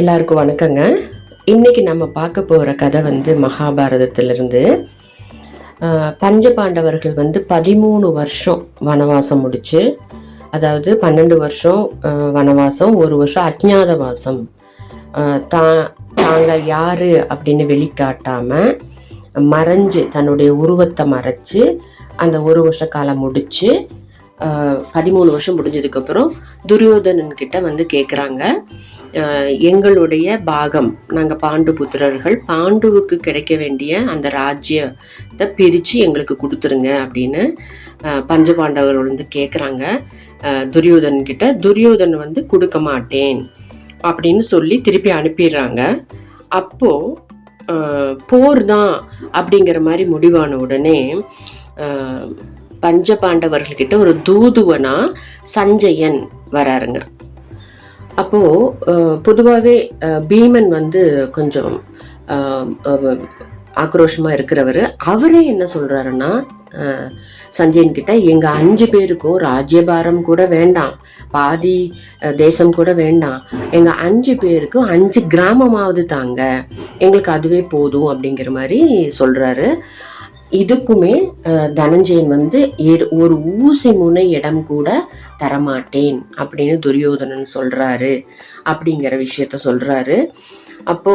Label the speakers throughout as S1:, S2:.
S1: எல்லாருக்கும் வணக்கங்க. இன்னைக்கு நம்ம பார்க்க போகிற கதை வந்து மகாபாரதத்திலிருந்து பஞ்ச பஞ்சபாண்டவர்கள் வந்து பதிமூணு வருஷம் வனவாசம் முடிச்சு அதாவது பன்னெண்டு வருஷம் வனவாசம் ஒரு வருஷம் அஜ்ஞாதவாசம். தா தாங்கள் யாரு அப்படின்னு வெளிக்காட்டாமல் மறைஞ்சு தன்னுடைய உருவத்தை மறைச்சு அந்த ஒரு வருஷ காலம் முடிச்சு பதிமூணு வருஷம் முடிஞ்சதுக்கப்புறம் துரியோதனன் கிட்ட வந்து கேட்குறாங்க எங்களுடைய பாகம் நாங்கள் பாண்டு புத்திரர்கள் பாண்டுவுக்கு கிடைக்க வேண்டிய அந்த ராஜ்யத்தை பிரித்து எங்களுக்கு கொடுத்துருங்க அப்படின்னு பஞ்ச பஞ்சபாண்டவர்கள் வந்து கேட்குறாங்க துரியோதன் கிட்ட துரியோதன் வந்து கொடுக்க மாட்டேன் அப்படின்னு சொல்லி திருப்பி அனுப்பிடுறாங்க. அப்போது போர் தான் அப்படிங்கிற மாதிரி முடிவான உடனே பஞ்ச பஞ்சபாண்டவர்கள்கிட்ட ஒரு தூதுவனா சஞ்சயன் வராருங்க. அப்போ பொதுவாகவே பீமன் வந்து கொஞ்சம் ஆக்ரோஷமாக ஆக்ரோஷமா இருக்கிறவர். அவரே என்ன சொல்றாருன்னா சஞ்சயன் கிட்ட எங்க அஞ்சு பேருக்கும் ராஜ்யபாரம் கூட வேண்டாம். பாதி தேசம் கூட வேண்டாம். எங்க அஞ்சு பேருக்கும் அஞ்சு கிராமமாவது தாங்க. எங்களுக்கு அதுவே போதும் அப்படிங்கிற மாதிரி சொல்றாரு. இதுக்குமே தனஞ்சயன் வந்து ஒரு ஊசி முனை இடம் கூட தரமாட்டேன் அப்படின்னு துரியோதனன் சொல்றாரு அப்படிங்கிற விஷயத்த சொல்றாரு. அப்போ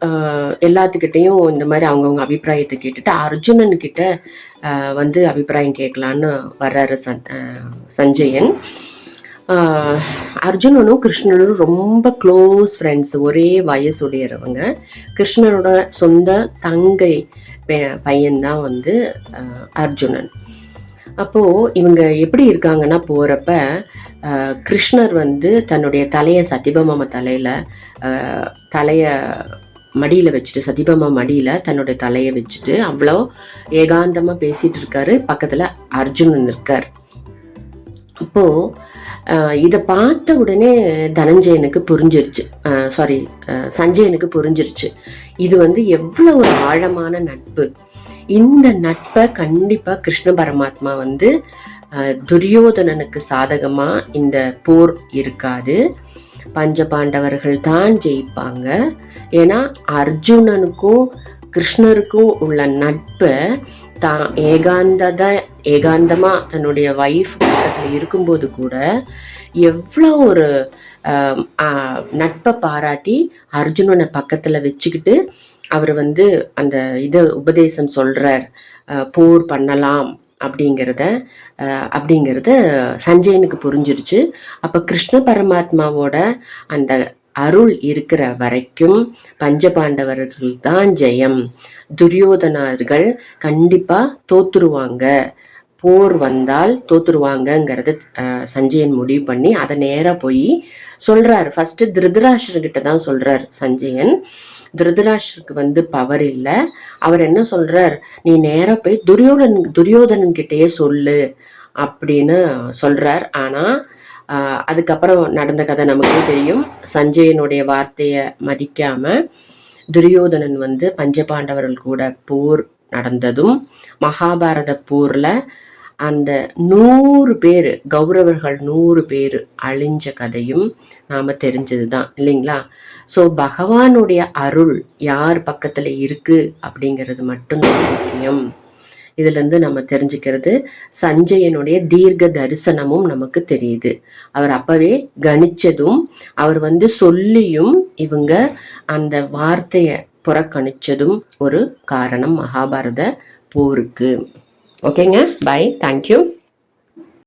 S1: அஹ், எல்லாத்துக்கிட்டையும் இந்த மாதிரி அவங்கவுங்க அபிப்பிராயத்தை கேட்டுட்டு அர்ஜுனன் கிட்ட அஹ், வந்து அபிப்பிராயம் கேட்கலான்னு வர்றாரு சந் அஹ், சஞ்சயன். ஆஹ், அர்ஜுனனும் கிருஷ்ணனும் ரொம்ப க்ளோஸ் ஃப்ரெண்ட்ஸ் ஒரே வயசுடையறவங்க கிருஷ்ணனோட சொந்த தங்கை பெ- பையன்தான் வந்து அர்ஜுனன். அப்போது இவங்க எப்படி இருக்காங்கன்னா போகிறப்ப கிருஷ்ணர் வந்து தன்னுடைய தலையை சத்தியபாமா தலையில் தலையை மடியில் வச்சுட்டு சத்தியபாமா மடியில் தன்னுடைய தலையை வச்சுட்டு அவ்வளோ ஏகாந்தமாக பேசிட்டு இருக்காரு. பக்கத்தில் அர்ஜுனன் இருக்கார். அப்போது இதை பார்த்த உடனே தனஞ்சயனுக்கு புரிஞ்சிருச்சு. சாரி சஞ்சயனுக்கு புரிஞ்சிருச்சு. இது வந்து எவ்வளோ ஒரு ஆழமான நட்பு. இந்த நட்பை கண்டிப்பா கிருஷ்ண பரமாத்மா வந்து துரியோதனனுக்கு சாதகமா இந்த போர் இருக்காது. பஞ்ச பாண்டவர்கள் தான் ஜெயிப்பாங்க. ஏன்னா அர்ஜுனனுக்கும் கிருஷ்ணருக்கும் உள்ள நட்பை தான் ஏகாந்தத ஏகாந்தமா தன்னுடைய வைஃப் பக்கத்தில் இருக்கும்போது கூட எவ்வளோ ஒரு நட்பை பாராட்டி அர்ஜுனனை பக்கத்தில் வச்சுக்கிட்டு அவர் வந்து அந்த இதை உபதேசம் சொல்கிறார் போர் பண்ணலாம் அப்படிங்கிறத அப்படிங்கிறத சஞ்சயனுக்கு புரிஞ்சிருச்சு. அப்போ கிருஷ்ண பரமாத்மாவோட அந்த அருள் இருக்கிற வரைக்கும் பஞ்சபாண்டவர்கள் தான் ஜெயம். துரியோதனர்கள் கண்டிப்பாக தோத்துருவாங்க. போர் வந்தால் தோத்துருவாங்கங்கிறத சஞ்சயன் முடிவு பண்ணி அதை நேராக போய் சொல்கிறார் ஃபஸ்ட்டு திருதராஷ்டிரர்கிட்ட தான் சொல்கிறார் சஞ்சயன். திருதராஷ்டருக்கு வந்து பவர் இல்லை. அவர் என்ன சொல்கிறார் நீ நேராக போய் துரியோதன் துரியோதனன்கிட்டயே சொல்லு அப்படின்னு சொல்கிறார் ஆனால் அதுக்கப்புறம் நடந்த கதை நமக்கே தெரியும். சஞ்சயனுடைய வார்த்தையை மதிக்காமல் துரியோதனன் வந்து பஞ்சபாண்டவர்கள் கூட போர் நடந்ததும் மகாபாரத போரில் அந்த நூறு பேர் கௌரவர்கள் நூறு பேர் அழிஞ்ச கதையும் நாம் தெரிஞ்சது தான் இல்லைங்களா? ஸோ பகவானுடைய அருள் யார் பக்கத்தில் இருக்குது அப்படிங்கிறது மட்டும்தான் முக்கியம். இதிலிருந்து நம்ம தெரிஞ்சுக்கிறது சஞ்சயனுடைய தீர்க்க தரிசனமும் நமக்கு தெரியுது. அவர் அப்பவே கணிச்சதும் அவர் வந்து சொல்லியும் இவங்க அந்த வார்த்தையை புறக்கணிச்சதும் ஒரு காரணம் மகாபாரத போருக்கு. ஓகேங்க பை தேங்க்யூ